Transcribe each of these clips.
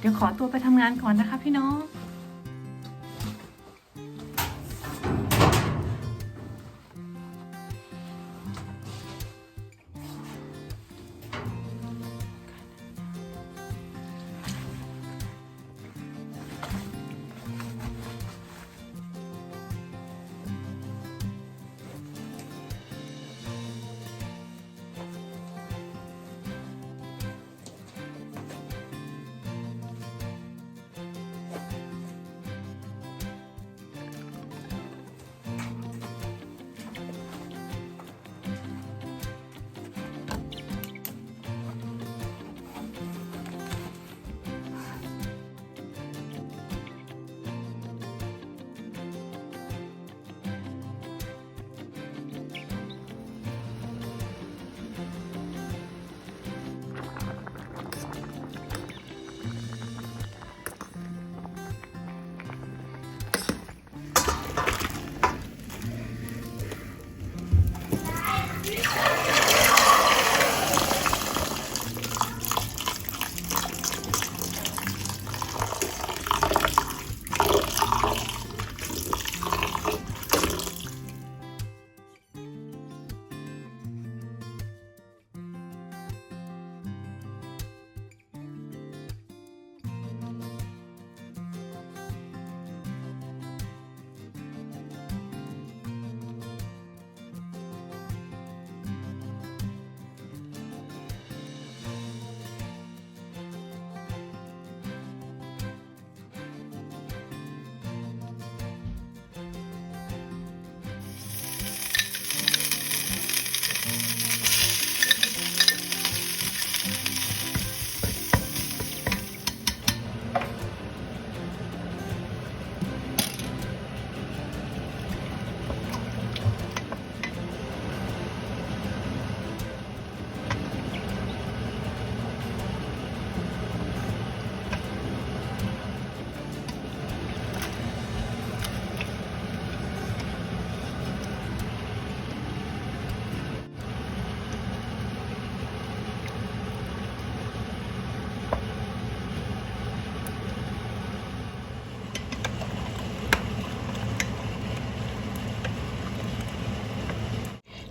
เดี๋ยวขอตัวไปทำงานก่อนนะคะพี่น้อง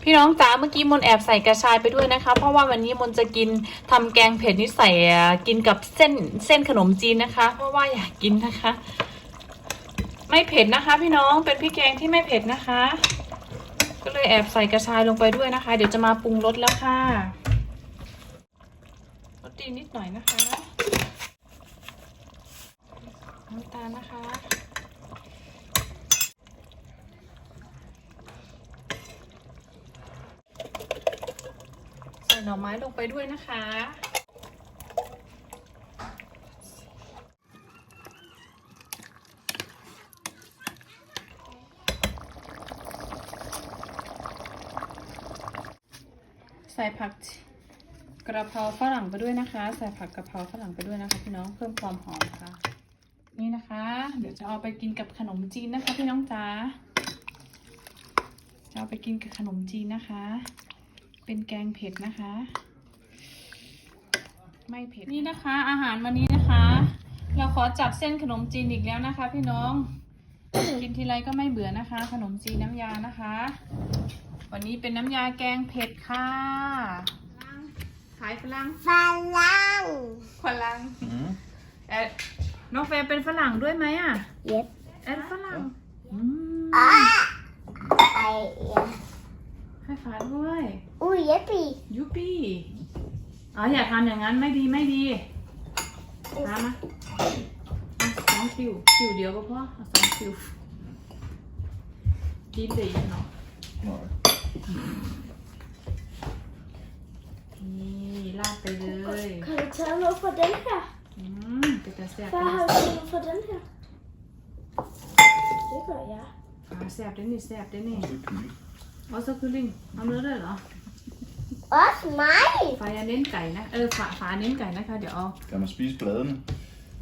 พี่น้องจ๋าเมื่อกี้มนแอบใส่กระชายไปด้วยนะคะ เพราะว่าวันนี้มนจะกินทำแกงเผ็ดนี่ใส่กินกับเส้นเส้นขนมจีนนะคะ เพราะว่าอยากกินนะคะ ไม่เผ็ดนะคะ พี่น้องเป็นพี่แกงที่ไม่เผ็ดนะคะ ก็เลยแอบใส่กระชายลงไปด้วยนะคะ เดี๋ยวจะมาปรุงรสแล้วค่ะรสดีนิดหน่อยนะคะน้ำตาลนะคะ ส่หน่อไม้ลงไปด้วยนะคะ ใส่ผักกระเพราฝรั่งไปด้วยนะคะ ใส่ผักกระเพราฝรั่งไปด้วยนะคะพี่น้องเพิ่มความหอมค่ะ นี่นะคะ เดี๋ยวจะเอาไปกินกับขนมจีนนะคะพี่น้องจ๋าจะเอาไปกินกับขนมจีนนะคะ เป็นแกงเผ็ดนะคะ ไม่เผ็ดนี่นะคะ อาหารวันนี้นะคะ เราขอจับเส้นขนมจีนอีกแล้วนะคะ พี่น้อง กินทีไรก็ไม่เบื่อนะคะ ขนมจีนน้ำยานะคะ วันนี้เป็นน้ำยาแกงเผ็ดค่ะขายฝรั่งฝรั่งฝรั่งเอ๊ะน้องเฟรมเป็นฝรั่งด้วยไหมอะ เย็บเอ็นฝรั่งอืมอะไอเอ็ม ให้ฟ้าด้วย อุ้ยเย็บปียูปี้อ๋ออย่าทำอย่างนั้นไม่ดีไม่ดีตามมาเอาสองคิวคิวเดียวก็พอเอาสองคิวกินเลยเนาะนี่ลาดไปเลย Kan du tage noget fra den her? อืมเป็นตาแซ่บ Far เป็น har du noget fra den her? Det gør jeg. ตาแซ่บเด้นี่แซ่บเด้นี่เอาสักคือลิงเอาเนื้อด้วยเหรอ Også mig. ฝาเน้นไก่นะเออ ฝาฝาเน้นไก่นะคะเดี๋ยวเอา Kan man spise bladene?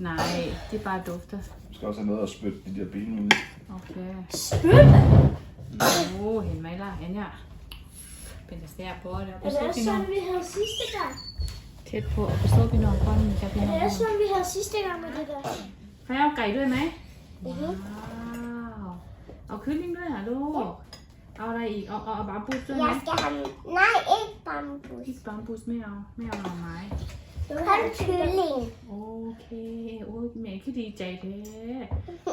Nej, det er bare dufter. Du skal også have noget at spytte de der ben ud. i. โอเค Spytte? โอ้เห็นไหมล่ะไอ้เนี่ยเป็นแต่แซ่บเพราะว่าเดี๋ยวไป Er โซ่ det også พี่น้อง sådan, vi havde sidste gang? เทส på ไปโซ่พี่น้องก่อนจะพี่ Er น้อง det også sådan, vi havde sidste gang med det der? ใครเอาไก่ด้วยไหม Mhm. ว้าว เอาขึ้นลิงด้วยเหรอลูกเอาอะไรอีก เอาเอาเอาบาปูสด้วยไหม Jeg skal have... Nej, ikke bambus. พี่บาปูสไม่เอาไม่เอาหน่อไม้ Kun kylling. โอเค โอ้ยแม่คือดีใจแท้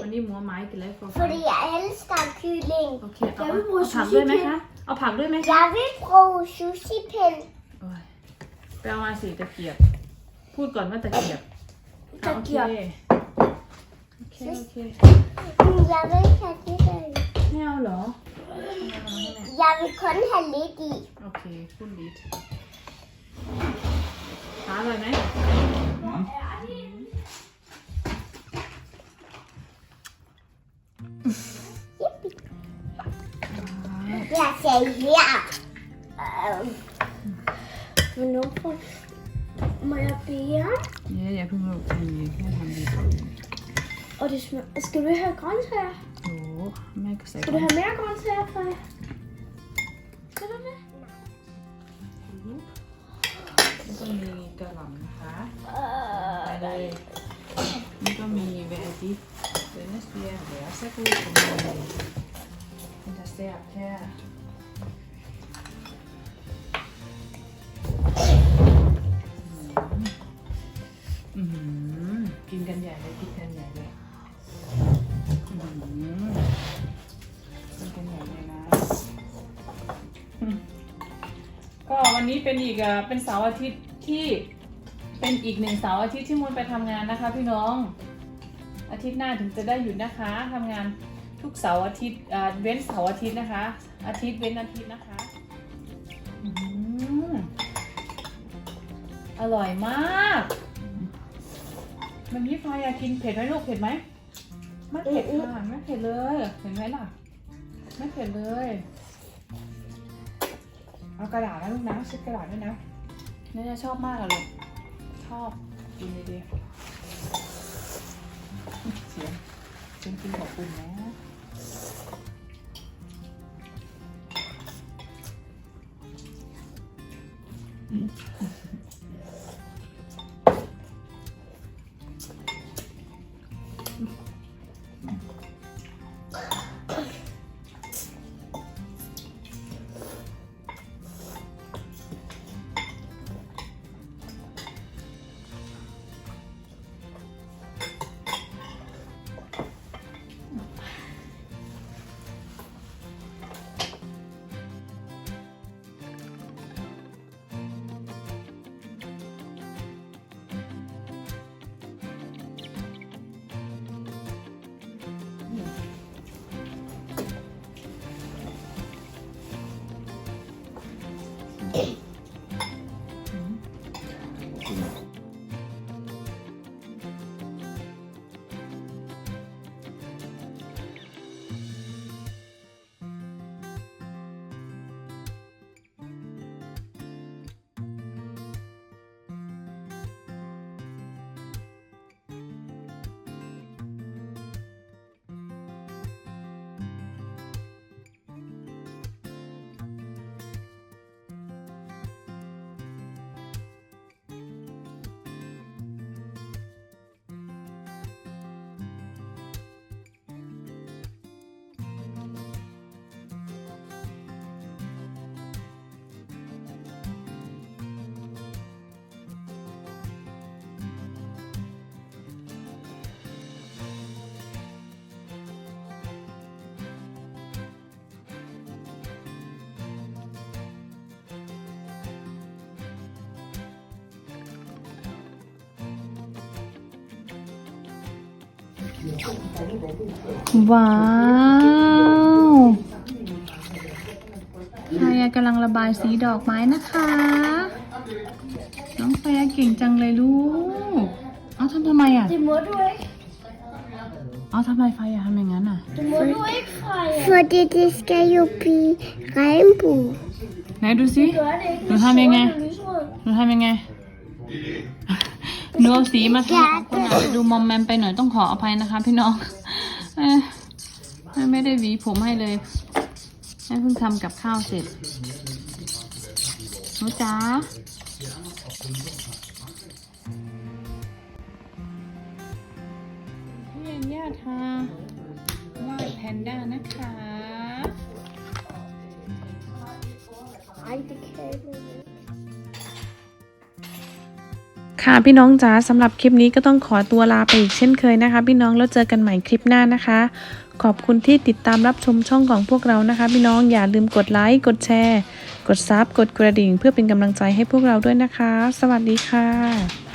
วันนี้หมัวไม้กินแล้วฟอร์ Fordi jeg elsker kylling. โอเค เอา Jeg vil bruge เอาผักด้วยไหม sushi-pind. คะ เอาผักด้วยไหมคะ Jeg vil bruge sushi-pind. โอ้ยไปเอามาสิตะเกียบ พูดก่อนว่าตะเกียบอะโอเคตะเกียบ โอเค โอเค Jeg vil ikke have det der. i. ไม่เอาเหรอเอามาให้แม่ Jeg vil kun have lidt i. โอเคคุณลิดหาอร่อยไหม Jeg sagde her. Øhm. Hvornår får... Må jeg bede? เนี่ยอย่าเพิ่งลูกทำดีแม่ทำดี Og det smager... Skal du have grøntsager? โอ้แม่ก็ใส่ Skal du have mere grøntsager, Freja? มีกระหล่ำนะคะไปเลยนี่ก็มีเวอร์ดิเดนสเปียเดี๋ยวสักครู่ผมเลยมันจะแซ่บแค่กินกันใหญ่เลยกินกันใหญ่เลยกินกันใหญ่เลยนะ ก็วันนี้เป็นอีกอะเป็นเสาร์อาทิตย์ ที่เป็นอีกหนึ่งเสาร์อาทิตย์ที่มูลไปทำงานนะคะ พี่น้อง อาทิตย์หน้าถึงจะได้หยุดนะคะทำงานทุกเสาร์อาทิตย์เว้นเสาร์อาทิตย์นะคะ อาทิตย์เว้นอาทิตย์นะคะอร่อยมาก มันนี้พายอยากกินเผ็ดไหมลูกเผ็ดไหมไม่เผ็ดค่ะไม่เผ็ดเลยเห็นไหมล่ะไม่เผ็ดเลย เอากระดาษนะลูกนะเช็ดกระดาษด้วยนะ นี่ยชอบมากอะลูกชอบกินเลยดีเสียงเสียงกินขอบคุณนะ eight. ว้าวพายากำลังระบายสีดอกไม้นะคะ น้องพายาเก่งจังเลยลูก เอาทำทำไมอะ Det må du ikke. เอาทำไมไฟอะทำอย่างนั้นอะ Det må du ikke, Freja. Fordi det skal jo blive regnbue. ไหนดูสิ Gør det ikke. Nu har vi Sort ikke. og lyserød. หนูทำยังไง หนูเอาสีมาทาคนอาจจะดูมอมแมมไปหน่อยต้องขออภัยนะคะ พี่น้องเอ้ยไม่ได้หวีผมให้เลยแม่เพิ่งทำกับข้าวเสร็จหนูจ๋าพี่ยันย่าทาวาดแพนด้านะคะ I declare ค่ะพี่น้องจ๋าสำหรับคลิปนี้ก็ต้องขอตัวลาไปอีกเช่นเคยนะคะ พี่น้องแล้วเจอกันใหม่คลิปหน้านะคะ ขอบคุณที่ติดตามรับชมช่องของพวกเรานะคะ พี่น้องอย่าลืมกดไลค์กดแชร์ กดซับกดกระดิ่ง เพื่อเป็นกำลังใจให้พวกเราด้วยนะคะ สวัสดีค่ะ